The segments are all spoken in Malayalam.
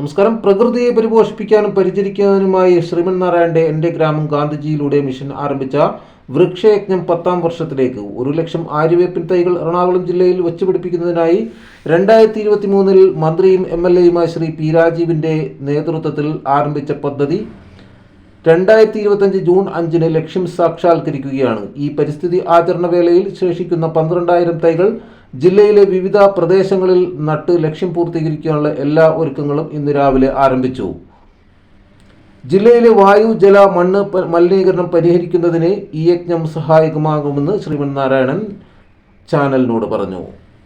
നമസ്കാരം. പ്രകൃതിയെ പരിപോഷിപ്പിക്കാനും പരിചരിക്കാനുമായി ശ്രീമൻ നാരായണന്റെ എന്റെ ഗ്രാമം ഗാന്ധിജിയിലൂടെ മിഷൻ ആരംഭിച്ച വൃക്ഷയജ്ഞം പത്താം വർഷത്തിലേക്ക് ഒരു ലക്ഷം ആര്യവേപ്പിൻ തൈകൾ എറണാകുളം ജില്ലയിൽ വെച്ച് പിടിപ്പിക്കുന്നതിനായി രണ്ടായിരത്തി ഇരുപത്തി മൂന്നിൽ മന്ത്രിയും എം എൽ എയുമായ ശ്രീ പി രാജീവിന്റെ നേതൃത്വത്തിൽ ആരംഭിച്ച പദ്ധതി രണ്ടായിരത്തി ഇരുപത്തഞ്ച് ജൂൺ അഞ്ചിന് ലക്ഷ്യം സാക്ഷാത്കരിക്കുകയാണ്. ഈ പരിസ്ഥിതി ആചരണ വേളയിൽ ശേഷിക്കുന്ന പന്ത്രണ്ടായിരം തൈകൾ ജില്ലയിലെ വിവിധ പ്രദേശങ്ങളിൽ നട്ട് ലക്ഷ്യം പൂർത്തീകരിക്കാനുള്ള എല്ലാ ഒരുക്കങ്ങളും ഇന്ന് രാവിലെ ആരംഭിച്ചു. ജില്ലയിലെ വായു ജല മണ്ണ് മലിനീകരണം പരിഹരിക്കുന്നതിന് ഈ യജ്ഞം സഹായകമാകുമെന്ന് ശ്രീമന്നാരായണൻ ചാനലിനോട് പറഞ്ഞു.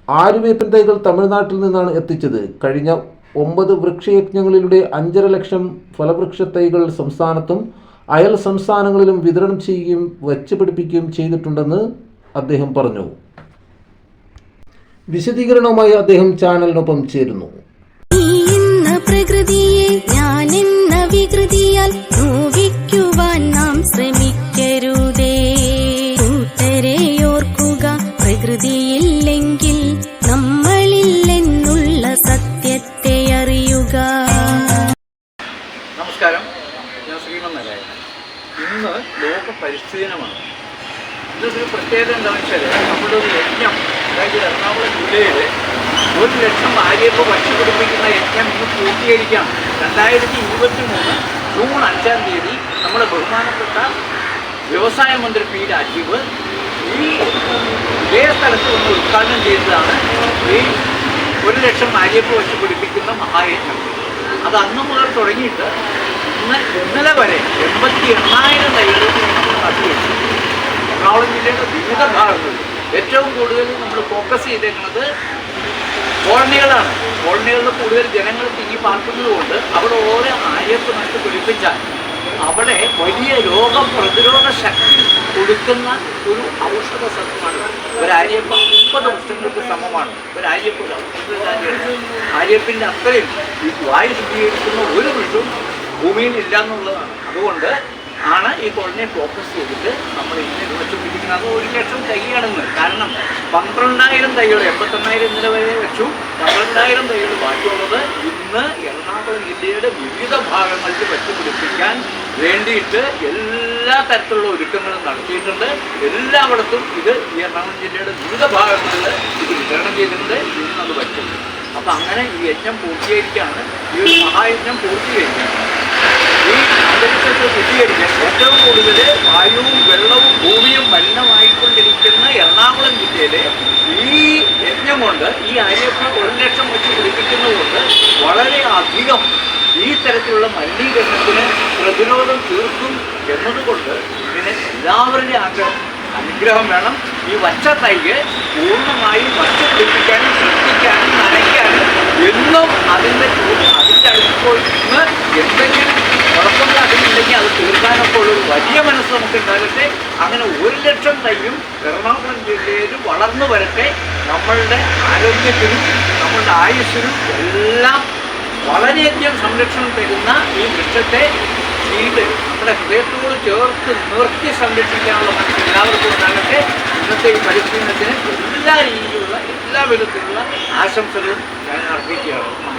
ആരുവേപ്പൻ തൈകൾ തമിഴ്നാട്ടിൽ നിന്നാണ് എത്തിച്ചത്. കഴിഞ്ഞ ഒമ്പത് വൃക്ഷയജ്ഞങ്ങളിലൂടെ അഞ്ചര ലക്ഷം ഫലവൃക്ഷ തൈകൾ സംസ്ഥാനത്തും അയൽ സംസ്ഥാനങ്ങളിലും വിതരണം ചെയ്യുകയും വച്ചുപിടിപ്പിക്കുകയും ചെയ്തിട്ടുണ്ടെന്ന് അദ്ദേഹം പറഞ്ഞു. വിശദീകരണവുമായി അദ്ദേഹം ചാനലിനൊപ്പം ചേരുന്നു. നീ എന്ന പ്രകൃതിയെ ഞാൻ എന്ന വികൃതിയാൽ നോവിക്കുവാൻ നാം ശ്രമിക്കരുതേ. കൂട്ടരെ ഓർക്കുക പ്രകൃതിയില്ലെങ്കിൽ നമ്മളില്ലെന്നുള്ള സത്യത്തെ അറിയുക. നമസ്കാരം. ഞാൻ ശ്രീമൻ നാരായണൻ. ഇന്ന് ലോക പരിസ്ഥിതി ദിനമാണ് ഇതൊരു പ്രത്യേകത എന്താണെന്ന് വെച്ചാൽ നമ്മുടെ ഒരു യജ്ഞം അതായത് എറണാകുളം ജില്ലയിൽ ഒരു ലക്ഷം ആര്യപ്പ് വച്ചുപിടിപ്പിക്കുന്ന യജ്ഞം ഇന്ന് പൂർത്തീകരിക്കാം. രണ്ടായിരത്തി ഇരുപത്തി മൂന്ന് ജൂൺ അഞ്ചാം തീയതി നമ്മുടെ ബഹുമാനപ്പെട്ട വ്യവസായ മന്ത്രി പി രാജീവ് ഈ ഇതേ സ്ഥലത്ത് വന്ന് ഉദ്ഘാടനം ചെയ്തതാണ്. ഈ ഒരു ലക്ഷം ആര്യപ്പ് വെച്ച് മഹായജ്ഞം. അത് അന്ന് മുതൽ തുടങ്ങിയിട്ട് ഇന്ന് ഇന്നലെ വരെ എൺപത്തി എണ്ണായിരം തൈകൾ നമ്മൾ നട്ടുവെച്ചു എറണാകുളം ജില്ലയുടെ വിവിധ ഭാഗങ്ങളിൽ ഏറ്റവും കൂടുതൽ നമ്മൾ ഫോക്കസ് ചെയ്തേക്കുന്നത് കോളനികളാണ്. കോളനികളിൽ കൂടുതൽ ജനങ്ങൾ തിങ്ങി പാർക്കുന്നത് കൊണ്ട് അവിടെ ഓരോ ആര്യപ്പ് നട്ട് പിടിപ്പിച്ചാൽ അവിടെ വലിയ രോഗപ്രതിരോധ ശക്തി കൊടുക്കുന്ന ഒരു ഔഷധ സത്വമാണ് ഒരു ആര്യപ്പ് മുപ്പത് വർഷങ്ങൾക്ക് സമമാണ്. ഒരു ആര്യപ്പ് ഒരു ആര്യപ്പിന്റെ അത്രയും ഈ വായു ശുദ്ധീകരിക്കുന്ന ഒരു വിഷവും ഭൂമിയിൽ ഇല്ല എന്നുള്ളതാണ്. അതുകൊണ്ട് ആണ് ഈ കോളനിയെ ഫോക്കസ് ചെയ്തിട്ട് നമ്മൾ ഇങ്ങനെ വെച്ചുപിടിക്കുന്നത് അത് ഒരു ലക്ഷം തൈയാണെന്ന് കാരണം പന്ത്രണ്ടായിരം തൈകൾ എൺപത്തെണ്ണായിരം ഇന്നലെ വരെ വെച്ചു. പന്ത്രണ്ടായിരം തൈകൾ ബാക്കിയുള്ളത് ഇന്ന് എറണാകുളം ജില്ലയുടെ വിവിധ ഭാഗങ്ങളിൽ വെച്ചുപിടിപ്പിക്കാൻ വേണ്ടിയിട്ട് എല്ലാ തരത്തിലുള്ള ഒരുക്കങ്ങളും നടത്തിയിട്ടുണ്ട്. എല്ലായിടത്തും ഇത് ഈ എറണാകുളം ജില്ലയുടെ വിവിധ ഭാഗങ്ങളിൽ ഇത് വിതരണം ചെയ്തിട്ടുണ്ട്. ഇന്ന് അത് വെച്ചിട്ടുണ്ട് അപ്പം അങ്ങനെ ഈ യജ്ഞം പൂർത്തീകരിക്കുകയാണ്. ഈ ഒരു മഹായജ്ഞം പൂർത്തീകരിക്കുകയാണ്. ഈ അന്തരീക്ഷത്തെ ശുദ്ധീകരിക്കാൻ ഏറ്റവും കൂടുതൽ വായുവും വെള്ളവും ഭൂമിയും മലിനമായിക്കൊണ്ടിരിക്കുന്ന എറണാകുളം ജില്ലയിലെ ഈ യജ്ഞം കൊണ്ട് ഈ അരിയപ്പ ഒരു ലക്ഷം വെച്ച് പിടിപ്പിക്കുന്നത് കൊണ്ട് വളരെ അധികം ഈ തരത്തിലുള്ള മലിനീകരണത്തിന് പ്രതിരോധം തീർക്കും എന്നതുകൊണ്ട് ഇതിന് എല്ലാവരുടെയും ആഗ്രഹം അനുഗ്രഹം വേണം. ഈ വച്ച തൈക്ക് പൂർണമായും വച്ച് പിടിപ്പിക്കാനും ശ്രദ്ധിക്കാനും നനയ്ക്കാനും എന്നും അതിന്റെ അതിന്റെ അടുത്ത് പോയി എന്തെങ്കിലും അത് തീർക്കാനൊക്കെ വലിയ മനസ്സ് നമുക്ക് ഉണ്ടാകട്ടെ അങ്ങനെ ഒരു ലക്ഷം തൈയും എറണാകുളം ജില്ലയിൽ വളർന്നു വരട്ടെ. നമ്മളുടെ ആരോഗ്യത്തിനും നമ്മളുടെ ആയുസ്സിനും എല്ലാം വളരെയധികം സംരക്ഷണം തരുന്ന ഈ വൃക്ഷത്തെ ചെയ്ത് നമ്മുടെ ഹൃദയത്തോട് ചേർത്ത് നിർത്തി സംരക്ഷിക്കാനുള്ള മനസ്സ് എല്ലാവർക്കും ഉണ്ടാകട്ടെ. ഇന്നത്തെ ഈ പരിശീലനത്തിന് എല്ലാ രീതിയിലുള്ള എല്ലാ വിധത്തിലുള്ള ആശംസകളും ഞാൻ അർപ്പിക്കുകയാണ്.